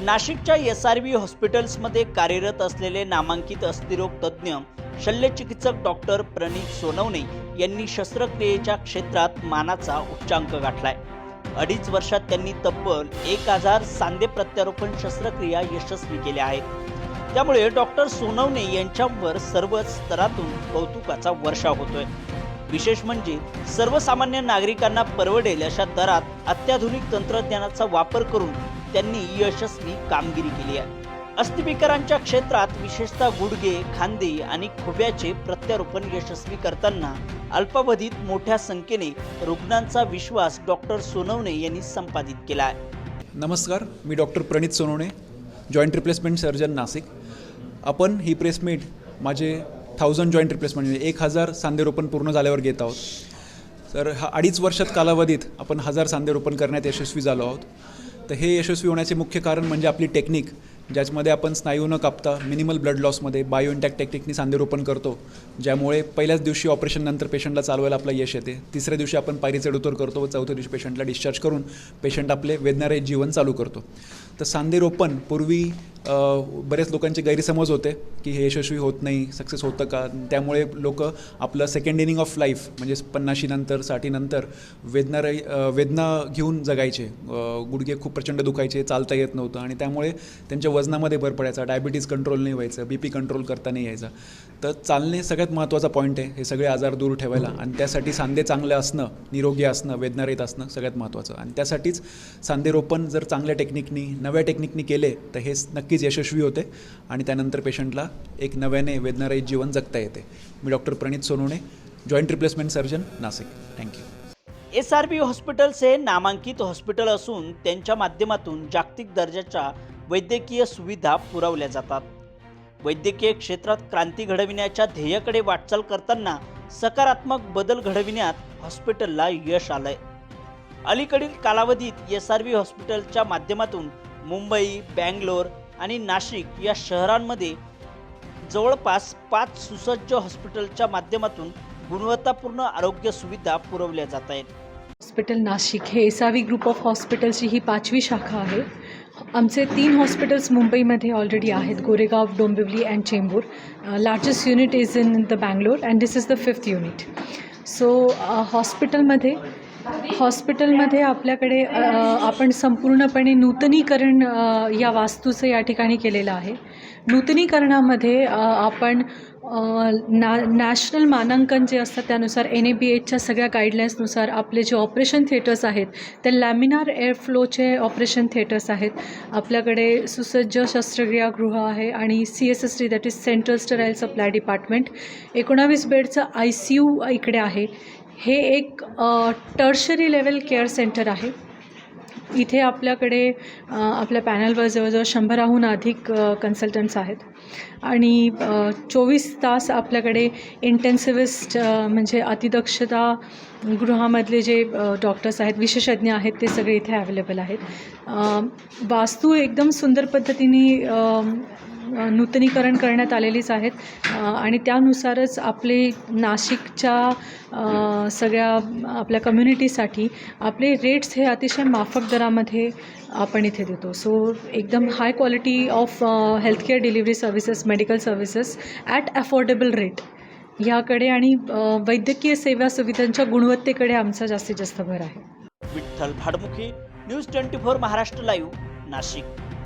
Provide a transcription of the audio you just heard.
नाशिकच्या S R V हॉस्पिटल्समध्ये कार्यरत असलेले नामांकित अस्थिरोग तज्ज्ञ शल्यचिकित्सक डॉक्टर प्रणित सोनवणे यांनी शस्त्रक्रियेच्या क्षेत्रात मानाचा उच्चांक गाठलाय. अडीच वर्षात त्यांनी तब्बल एक हजार सांधे प्रत्यारोपण शस्त्रक्रिया यशस्वी केल्या आहेत. त्यामुळे डॉक्टर सोनवणे यांच्यावर सर्वच स्तरातून कौतुकाचा वर्षा होतोय. विशेष म्हणजे सर्वसामान्य नागरिकांना परवडेल अशा दरात अत्याधुनिक तंत्रज्ञानाचा वापर करून त्यांनी यशस्वी कामगिरी केली आहे. अस्थिविकारांच्या क्षेत्रात विशेषतः गुडघे खांदे आणि खुब्याचे प्रत्यारोपण यशस्वी करताना अल्पावधीत मोठ्या संख्येने रुग्णांचा विश्वास डॉक्टर सोनवणे यांनी संपादित केला आहे. नमस्कार मी doctor Pranit Sonawane joint replacement surgeon Nashik. आपण ही प्रेसमीट माझे थाउजंड जॉईंट रिप्लेसमेंट म्हणजे एक हजार सांधेरोपण पूर्ण झाल्यावर घेत आहोत. तर हा अडीच वर्षात कालावधीत आपण हजार सांधेरोपण करण्यात यशस्वी झालो आहोत. तर हे यशस्वी होण्याचे मुख्य कारण म्हणजे आपली टेक्निक ज्याच्यामध्ये आपण स्नायू न कापता मिनिमल ब्लड लॉसमध्ये बायो इंटॅक्ट टेक्निकनी सांधेरोपण करतो ज्यामुळे पहिल्याच दिवशी ऑपरेशननंतर पेशंटला चालवायला आपलं यश येते. तिसऱ्या दिवशी आपण पायरी चढउतर करतो व चौथ्या दिवशी पेशंटला डिस्चार्ज करून पेशंट आपले वेदनारहित जीवन चालू करतो. तर सांधेरोपण पूर्वी बरेच लोकांचे गैरसमज होते की हे यशस्वी होत नाही सक्सेस होतं का? त्यामुळे लोक आपलं सेकंड इनिंग ऑफ लाईफ म्हणजे पन्नाशीनंतर साठीनंतर वेदनारही अ, वेदना घेऊन जगायचे. गुडघे खूप प्रचंड दुखायचे चालता येत नव्हतं आणि त्यामुळे त्यांच्या वजनामध्ये भर पडायचा. डायबिटीज कंट्रोल नाही व्हायचं बी पी कंट्रोल करता नाही यायचा. तर चालणे सगळ्यात महत्त्वाचा पॉईंट आहे हे सगळे आजार दूर ठेवायला. आणि त्यासाठी सांधे चांगले असणं निरोगी असणं वेदनारहित असणं सगळ्यात महत्त्वाचं. आणि त्यासाठीच सांधेरोपण जर चांगल्या टेक्निकनी नव्या टेक्निकनी केले तर हे नक्कीच यशस्वी होते आणि त्यानंतर पेशंटला एक नव्याने वेदनारहित जीवन जगता येते. मी doctor Pranit Sonawane joint replacement surgeon Nashik. Thank you S R B hospitals हे नामांकित हॉस्पिटल असून त्यांच्या माध्यमातून जागतिक दर्जाच्या वैद्यकीय सुविधा पुरवल्या जातात. वैद्यकीय क्षेत्रात क्रांती घडविण्याच्या ध्येयाकडे वाटचाल करताना सकारात्मक बदल घडविण्यात हॉस्पिटलला यश आलंय. अलीकडील कालावधीत एस आर बी हॉस्पिटलच्या माध्यमातून मुंबई बँगलोर आणि नाशिक या शहरांमध्ये जवळपास पाच सुसज्ज हॉस्पिटलच्या माध्यमातून गुणवत्तापूर्ण आरोग्य सुविधा पुरवल्या जात आहेत. हॉस्पिटल नाशिक हे एसावी ग्रुप ऑफ हॉस्पिटल्सची ही पाचवी शाखा आहे. आमचे तीन हॉस्पिटल्स मुंबईमध्ये ऑलरेडी आहेत. Goregaon Dombivli and Chembur. Largest unit is in the Bangalore and this is the fifth unit so हॉस्पिटलमध्ये हॉस्पिटलमध्ये आपल्याकडे आपण संपूर्णपणे नूतनीकरण या वास्तूचं या ठिकाणी केलेलं आहे. नूतनीकरणामध्ये आपण ना नॅशनल मानांकन जे असतात त्यानुसार एन ए बी एचच्या सगळ्या गाईडलाईन्सनुसार आपले जे ऑपरेशन थिएटर्स आहेत ते लॅमिनार एअर फ्लोचे ऑपरेशन थिएटर्स आहेत. आपल्याकडे सुसज्ज शस्त्रक्रियागृह आहे आणि C S S T that is central sterile supply department एकोणावीस बेडचं आय सी यू इकडे आहे. हे एक टर्शरी लेवल केअर सेंटर आहे. इथे आपल्याकडे आपल्या पॅनलवर जवळजवळ शंभराहून अधिक कन्सल्टंट्स आहेत. आणि चोवीस तास आपल्याकडे इंटेन्सिव्हिस्ट म्हणजे अतिदक्षता गृहामधले जे डॉक्टर्स आहेत विशेषज्ञ आहेत ते सगळे इथे अवेलेबल आहेत. वास्तू एकदम सुंदर पद्धतीने नूतनीकरण करण्यात आलेलीच आहेत. आणि त्यानुसारच आपले नाशिकच्या सगळ्या आपल्या कम्युनिटीसाठी आपले रेट्स हे अतिशय माफक दरामध्ये आपण इथे देतो. सो एकदम high quality of healthcare delivery services medical services at affordable rate ह्याकडे आणि वैद्यकीय सेवा सुविधांच्या गुणवत्तेकडे आमचा जास्तीत जास्त भर आहे. Vitthal Bhadmukhe news twenty four Maharashtra live Nashik.